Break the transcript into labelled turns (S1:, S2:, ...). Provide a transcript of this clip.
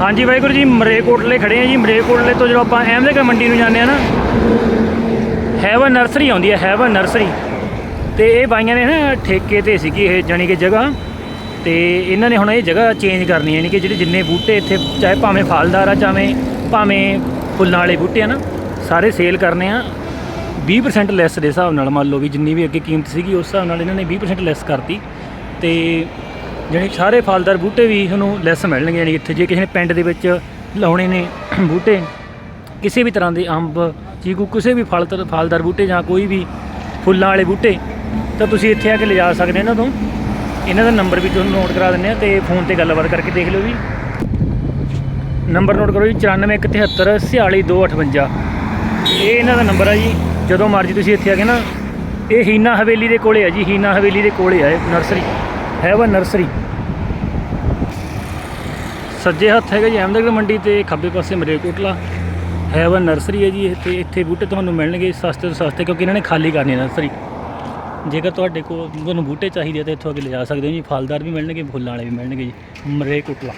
S1: ਹਾਂਜੀ ਵਾਹਿਗੁਰੂ ਜੀ, ਮਰੇਕੋਟਲੇ ਖੜੇ ਆ ਜੀ, ਮਰੇਕੋਟਲੇ ਤੋਂ ਜਦੋਂ ਆਪਾਂ ਅਹਿਮਦਗੜ੍ਹ ਮੰਡੀ ਨੂੰ ਜਾਂਦੇ ਆ ਨਾ, ਹੈਵਨ ਨਰਸਰੀ ਆਉਂਦੀ ਹੈ ਹੈਵਨ ਨਰਸਰੀ। ਤੇ ਇਹ ਬਾਈਆਂ ਨੇ ਨਾ ਠੇਕੇ ਤੇ ਸੀਗੀ ਇਹ, ਜਾਣੀ ਕਿ ਜਗ੍ਹਾ। ਤੇ ਇਹਨਾਂ ਨੇ ਹੁਣ ਇਹ ਜਗ੍ਹਾ ਚੇਂਜ ਕਰਨੀ ਹੈ ਯਾਨੀ ਕਿ ਜਿਹੜੇ ਜਿੰਨੇ ਬੂਟੇ ਇੱਥੇ, ਚਾਹੇ ਭਾਵੇਂ ਫਲਦਾਰ ਆ ਚਾਵੇਂ ਭਾਵੇਂ ਫੁੱਲਾਂ ਵਾਲੇ ਬੂਟੇ ਆ ਨਾ, ਸਾਰੇ ਸੇਲ ਕਰਨੇ ਆ। 20% ਲੈਸ ਦੇ ਹਿਸਾਬ ਨਾਲ ਮੰਨ ਲਓ ਵੀ ਜਿੰਨੀ ਵੀ ਅੱਗੇ ਕੀਮਤ ਸੀਗੀ, ਉਸ ਹਿਸਾਬ ਨਾਲ ਇਹਨਾਂ ਨੇ 20% ਲੈਸ ਕਰਤੀ। ਤੇ ਜਿਹੜੇ ਸਾਰੇ ਫਲਦਾਰ ਬੂਟੇ ਵੀ ਤੁਹਾਨੂੰ ਲੈਸ ਮਿਲਣਗੇ ਯਾਨੀ ਇੱਥੇ ਜੇ ਕਿਸੇ ਨੇ ਪਿੰਡ ਦੇ ਵਿੱਚ ਲਾਉਣੇ ਨੇ ਬੂਟੇ, ਕਿਸੇ ਵੀ ਤਰ੍ਹਾਂ ਦੇ ਅੰਬ, ਚੀਕੂ, ਕਿਸੇ ਵੀ ਫਲ ਫਲਦਾਰ ਬੂਟੇ ਜਾਂ ਕੋਈ ਵੀ ਫੁੱਲਾਂ ਵਾਲੇ ਬੂਟੇ, ਤਾਂ ਤੁਸੀਂ ਇੱਥੇ ਆ ਕੇ ਲਿਜਾ ਸਕਦੇ ਇਹਨਾਂ ਤੋਂ। ਇਹਨਾਂ ਦਾ ਨੰਬਰ ਵੀ ਤੁਹਾਨੂੰ ਨੋਟ ਕਰਾ ਦਿੰਦੇ ਆ ਤੇ ਫੋਨ ਤੇ ਗੱਲਬਾਤ ਕਰਕੇ ਦੇਖ ਲਿਓ ਵੀ ਨੰਬਰ ਨੋਟ ਕਰੋ ਜੀ 9417 46258 ਇਹ ਇਹਨਾਂ ਦਾ ਨੰਬਰ ਆ ਜੀ, ਜਦੋਂ ਮਰਜ਼ੀ ਤੁਸੀਂ ਇੱਥੇ ਆ ਕੇ ਨਾ, ਇਹ ਹੀਨਾ ਹਵੇਲੀ ਦੇ ਕੋਲੇ ਆ ਜੀ, ਹੀਨਾ ਹਵੇਲੀ ਦੇ ਕੋਲੇ ਆ ਇਹ ਨਰਸਰੀ। Have Heaven nursery. ਸੱਜੇ ਹੱਥ ਹੈਗਾ ਜੀ ਅਹਿਮਦਗੜ੍ਹ ਮੰਡੀ ਤੇ, ਖੱਬੇ ਪਾਸੇ ਮਰੇਕੋਟਲਾ ਹੈਵ ਹੈਵਨ ਨਰਸਰੀ ਹੈ ਜੀ ਇਹ ਇੱਥੇ ਬੂਟੇ ਤੁਹਾਨੂੰ ਮਿਲਣਗੇ ਸਸਤੇ ਤੋਂ ਸਸਤੇ, ਕਿਉਂਕਿ ਇਹਨਾਂ ਨੇ ਖਾਲੀ ਕਰਨੀ ਹੈ ਨਰਸਰੀ। ਜੇਕਰ ਤੁਹਾਡੇ ਕੋਲ ਤੁਹਾਨੂੰ ਬੂਟੇ ਚਾਹੀਦੇ ਆ ਤਾਂ ਇੱਥੋਂ ਆ ਲਿਜਾ ਸਕਦੇ ਹੋ ਜੀ, ਫਲਦਾਰ ਵੀ ਮਿਲਣਗੇ, ਫੁੱਲਾਂ ਵਾਲੇ ਵੀ ਮਿਲਣਗੇ ਜੀ ਮਰੇਕੋਟਲਾ